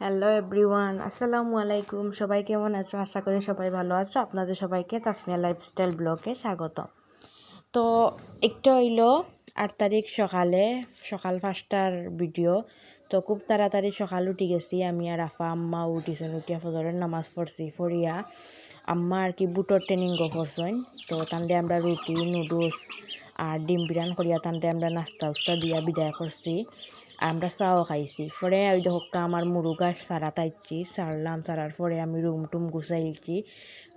Hello everyone আসসালামু আলাইকুম সবাই কেমন আছো? আশা করি সবাই ভালো আছো। আপনাদের সবাইকে তাসমিয়া লাইফস্টাইল ব্লগে স্বাগত। তো একটা হইল আট তারিখ সকালে, সকাল পাঁচটার ভিডিও তো খুব তাড়াতাড়ি সকাল উঠি গেছি। আমি আর আফা, আম্মা উঠিছেন, উঠিয়া ফজরের নামাজ পড়ছি ফরিয়া আম্মা আর কি বুটর ট্রেনিং করছেন। তো তান্ডে আমরা রুটি, নুডলস আর ডিম বিরান করিয়া তান্ডে আমরা নাস্তা উস্তা দিয়া বিদায় করছি। আমরা চাও খাইছি। পরে ওই হক্কা আমার মুরু গাছ সারা তাইছি, সারলাম। সারার পরে আমি রুম টুম গুছাইছি।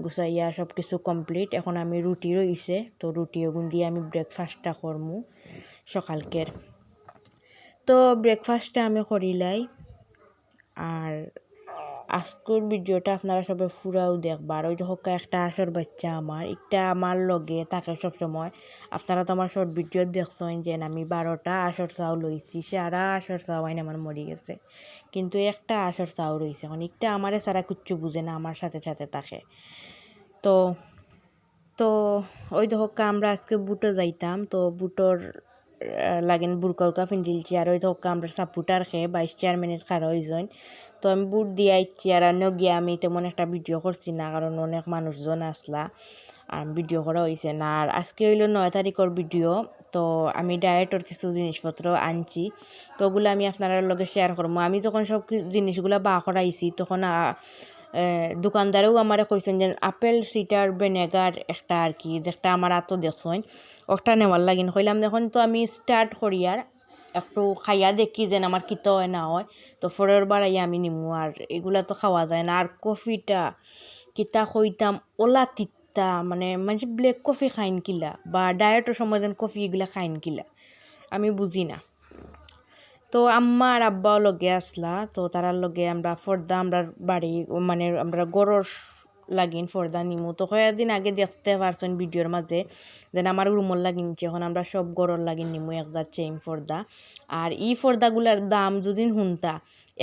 গুছাইয়া সব কিছু কমপ্লিট। এখন আমি রুটি রইছে। তো রুটি ওগুন দিয়ে আমি ব্রেকফাস্টটা করমু সকালকের। তো ব্রেকফাস্টটা আমি করিলাই। আর আজকের ভিডিওটা আপনারা সবাই ফুরাও দেখবার ওই দেখো একটা আসর বাচ্চা আমার একটা আমার লগে থাকে সবসময়। আপনারা তো আমার শর্ট ভিডিও দেখছেন যে আমি বারোটা আসর চাও লইছি, সারা আসর চাও আইন আমার মরি গেছে। কিন্তু একটা আসর চাও রয়েছে এখন একটা আমারে সারা কিচ্ছু বুঝে না, আমার সাথে সাথে থাকে। তো তো ওই দেখো আমরা আজকে বুটো যাইতাম, তো বুটোর লাগেন বুরকা উরকা ফিন্দিলছি আর ওই তো আমরা সাপোর্টার খেয়ে বাইশ চার মিনিট খারা হয়েছেন তো আমি বুট দিয়ে আইছি আর অন্য গিয়ে আমি তেমন একটা ভিডিও করছি না কারণ অনেক মানুষজন আসলা আর ভিডিও করা হয়েছে না। আর আজকে হইল নয় তারিখের ভিডিও তো আমি ডায়েটর কিছু জিনিসপত্র আনছি। তো ওগুলো আমি আপনার লগে শেয়ার করব আমি যখন সব জিনিসগুলো বা করাইছি তখন দোকানদারেও আমার কইছেন যে আপেল সিটার ভিনেগার একটা আর কি, যেটা আমার আতো দেখছেন ওটা নেওয়ার লাগিন। কইলাম দেখুন, তো আমি স্টার্ট করি আর একটু খাইয়া দেখি যেন আমার কিত হয়, না হয়। তো ফরের বাড়াইয়া আমি নিমু আর এগুলা তো খাওয়া যায় না। আর কফিটা, কিতা কইতাম ওলা তিতা মানে মানে ব্লেক কফি খাইন কিলা, বা ডায়েটের সময় যেন কফি এগুলা খাইন কিলা। আমি বুঝি না। তো আম্মা আর আব্বাও লগে আসলা। তো তারার লগে আমরা ফর্দা আমরা বাড়ি মানে আমরা গরর লাগিন ফর্দা নিমু। তো কয়েকদিন আগে দেখতে পারছেন ভিডিওর মাঝে যেন আমার রুমর লাগিনছে এখন আমরা সব গরর লাগিন নিমু, এক হাজার চেইন ফর্দা। আর ই ফর্দাগুলার দাম যদি শুনতা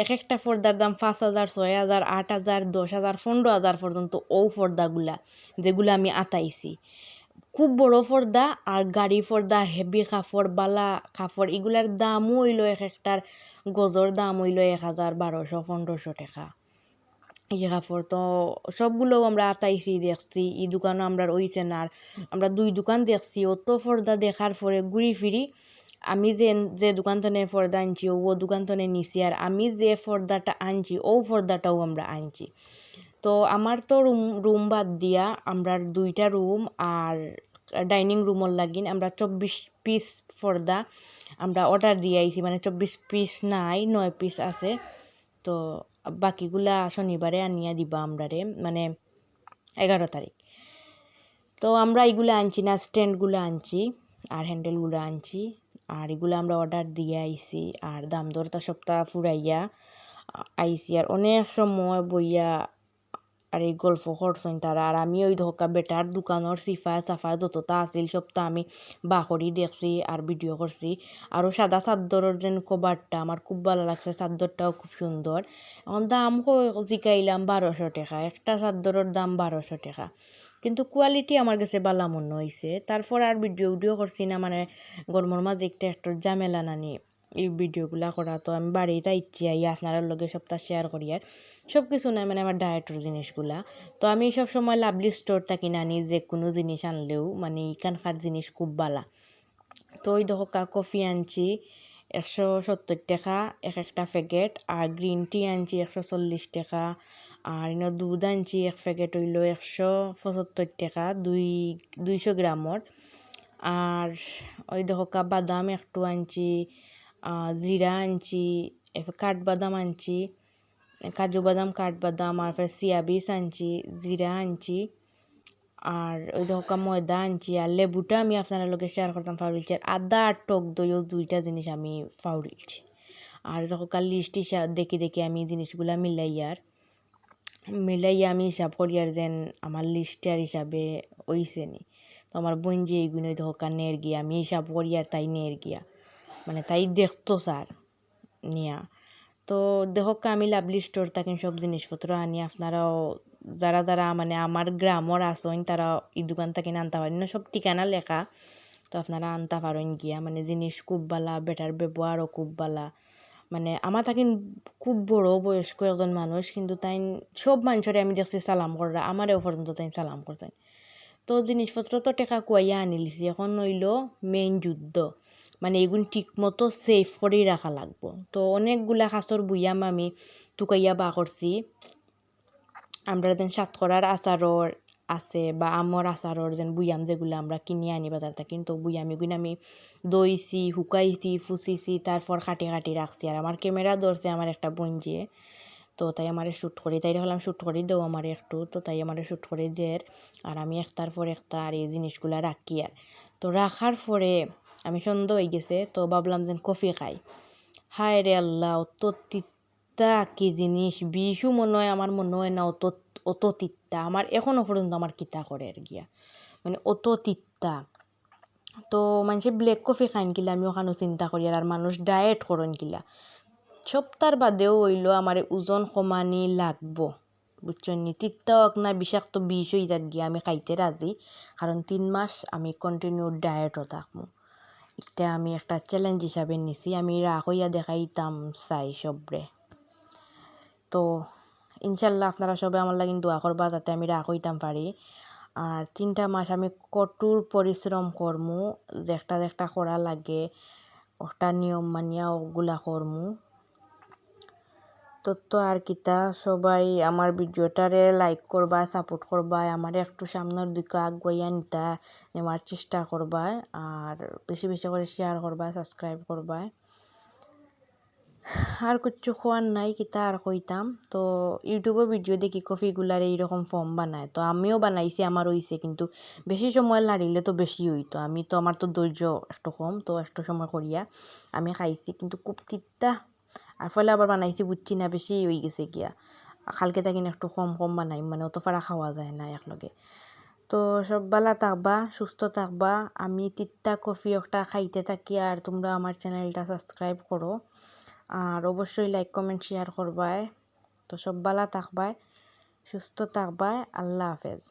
এক একটা ফর্দার দাম পাঁচ হাজার, ছয় হাজার, আট হাজার, দশ হাজার, পনেরো হাজার পর্যন্ত ও ফর্দাগুলা, যেগুলো আমি আতাইছি। খুব বড় পর্দা আর গাড়ি পর্দা, হেভি কাপড়, বালা কাপড় এগুলার দামও হইল এক একটার গজর দাম হইল এক হাজার বারোশো পনেরোশো টাকা। এই কাপড় তো সবগুলো আমরা আতাইছি দেখছি, এই দোকানও আমরা ওইছে না আর। আমরা দুই দোকান দেখছি, অত পর্দা দেখার পরে ঘুরি ফিরি, আমি যে যে দোকান থেকে পর্দা আনছি, ও দোকান থেকে নিছি আর আমি যে পর্দাটা আনছি, ও পর্দাটাও আমরা আনছি। তো আমার তো রুম রুম বাদ দিয়া আমরা দুইটা রুম আর ডাইনিং রুমর লাগিন আমরা চব্বিশ পিস পর্দা আমরা অর্ডার দিয়ে আইছি মানে চব্বিশ পিস নাই, নয় পিস আছে। তো বাকিগুলা শনিবারে আনিয়া দিবা আমরা রে মানে এগারো তারিখ। তো আমরা এগুলো আনছি না, স্ট্যান্ডগুলো আনছি আর হ্যান্ডেলগুলো আনছি আর এগুলো আমরা অর্ডার দিয়ে আইছি আর দাম দরটা সপ্তাহ ফুরাইয়া আইসি আর অনেক সময় বইয়া আর এই গল্প করছেন তারা। আর আমি ওই ধোকা বেটার দোকানের সিফা সাফা যতটা আছিল সবটা আমি বাকরি দেখছি আর ভিডিও করছি আরও সাদা চাদরের যেন কভারটা আমার খুব ভালো লাগছে চাদরটাও খুব সুন্দর এখন দাম জিকাইলাম বারোশো টাকা, একটা চাদরের দাম বারোশো টাকা। কিন্তু কোয়ালিটি আমার কাছে বালা মনে হয়েছে তারপর আর ভিডিও উডিও করছি না মানে গরমের মাঝে একটা একটা ঝামেলা নানি। এই ভিডিওগুলা করা, তো আমি বাড়িতে ইচ্ছি আই আপনার লগে সপ্তাহ শেয়ার করি আর। সব কিছু নাই মানে আমার ডায়েটের জিনিসগুলা। তো আমি সব সময় লাভলি স্টোর থাকি নানি যে কোনো জিনিস আনলেও মানে এখানকার জিনিস খুব বালা। তো ওই দেখো কফি আনছি, একশো সত্তর টাকা, এক একটা প্যাকেট আর গ্রিন টি আনছি একশো চল্লিশ টাকা। আর ইনো দুধ আনছি এক প্যাকেট হইল একশো পঁচাত্তর টাকা, দুই, দুইশো গ্রামর। আর ওই দেখো বাদাম একটু আনছি জিরা আনছি, এরপর কাঠবাদাম আনছি, কাজু বাদাম, কাঠবাদাম, আর ফের সিয়া বিষ আনছি, জিরা আনছি, আর ওই দেখো ময়দা আনছি, আর লেবুটা আমি আপনার লোকে শেয়ার করতাম ফাউরিলছি আর আদা আর টক দইও দুইটা জিনিস আমি ফাউরিলছি আর যখন লিস্ট হিসাব দেখি দেখি আমি জিনিসগুলা মিলাই আর মিলাইয়া আমি হিসাব করি আর যেন আমার লিস্টার হিসাবে ওইছে নি। তো আমার বোন যে এইগুলো দেখো নেড় গিয়া আমি হিসাব করি আর তাই নেড় গিয়া মানে তাই দেখতো স্যার, নিয়া। তো দেখক আমি লাভলি স্টোর থাকেন সব জিনিসপত্র আনি, আপনারাও যারা যারা মানে আমার গ্রামর আসন তারা এই দোকান থেকে আনতে পারেন। না সব ঠিকানা লেখা, তো আপনারা আনতে পারেন গিয়া। মানে জিনিস খুব বালা বেটার ব্যবহারও খুব বালা মানে আমার তাকিন খুব বড় বয়স্ক একজন মানুষ, কিন্তু তাই সব মানুষরে আমি দেখছি সালাম করা আমারও পর্যন্ত তাই সালাম করছেন তো জিনিসপত্র তো টেকা কুয়াইয়া আনি লিছি। এখন হইল মেইন যুদ্ধ। মানে এগুন ঠিক মতো সেফ করেই রাখা লাগবো। তো অনেকগুলা খাসর বুইয়াম আমি টুকাইয়া বা করছি। আমরা যেন সাতকরার আচারর আছে বা আমর আচারর যেন বুয়াম যেগুলো আমরা কিনে আনি বাজার থেকে কিন্তু বুয়াম এগুলো আমি দইছি, শুকাইছি ফুসিছি তারপর কাটি কাটি রাখছি। আর আমার ক্যামেরা ধরছে আমার একটা বঞ্জিয়ে তো তাই আমার শ্যুট করি। তাই হলাম শ্যুট করি, দেও আমার একটু, তো তাই আমার শ্যুট করে দের আর আমি একটার পর একটা আর এই জিনিসগুলা রাখি আর। তো রাখার পরে আমি সন্দেহ হয়ে গেছে, তো ভাবলাম যেন কফি খাই। হায় রে আল্লাহ, অত তিত্তা কি জিনিস? বিষু মনে হয় আমার মনে হয় না অত অত তিত্তা আমার এখনও পর্যন্ত আমার কিতা করে আর গিয়া। মানে অত তিত্তা তো মানুষে ব্ল্যাক কফি খাইন কিলা আমি ওখানে চিন্তা করি আর মানুষ ডায়েট করেন কিলা সপ্তাহ বাদেও হইল আমার ওজন কমানি লাগবো। বুঝছেন নি হোক না বিষাক্ত বিষ হয়ে যাক গিয়া আমি খাইতে রাজি, কারণ তিন মাস আমি কন্টিনিউ ডায়েটও থাকব এটা আমি একটা চ্যালেঞ্জ হিসাবে নিছি, আমি রাগ হইয়া দেখাইতাম চাই সবরে। তো ইনশাল্লাহ আপনারা সবাই আমার লাগিন দোয়া করবা যাতে আমি রাগ হইতাম পারি। আর তিনটা মাস আমি কঠোর পরিশ্রম করমু যেটা একটা করা লাগে, একটা নিয়ম মানিয়া ওগুলা করমু। তো আর কিতা সবাই আমার ভিডিওটারে লাইক করবা সাপোর্ট করবা, আমার একটু সামনের দিকে আগুয়াইয়া নিতা, নেওয়ার চেষ্টা করবা আর বেশি বেশি করে শেয়ার করবা সাবস্ক্রাইব করবা। আর কিচ্ছু খোয়ার নাই কিতা আর কইতাম। তো ইউটিউবে ভিডিও দেখি কফিগুলার এইরকম ফর্ম বানায়। তো আমিও বানাইছি আমার হইছে, কিন্তু বেশি সময় লাড়িলে তো বেশি হইতো। আমি তো, আমার তো ধৈর্য একটু কম, তো একটু সময় করিয়া আমি খাইছি, কিন্তু খুব তিত্তা আর ফলে আবার বানাইছি বুঝছি না বেশি হয়ে গেছে গিয়া। কালকে তাকিন একটু কম কম বানাই মানে অত ফাড়া খাওয়া যায় না একলগে। তো সব বালা থাকবা, সুস্থ থাকবা। আমি তিত্তা কফি একটা খাইতে থাকি আর তোমরা আমার চ্যানেলটা সাবস্ক্রাইব করো। আর অবশ্যই লাইক কমেন্ট শেয়ার করবায় তো সব বালা থাকবাই, সুস্থ থাকবায় আল্লাহ হাফেজ।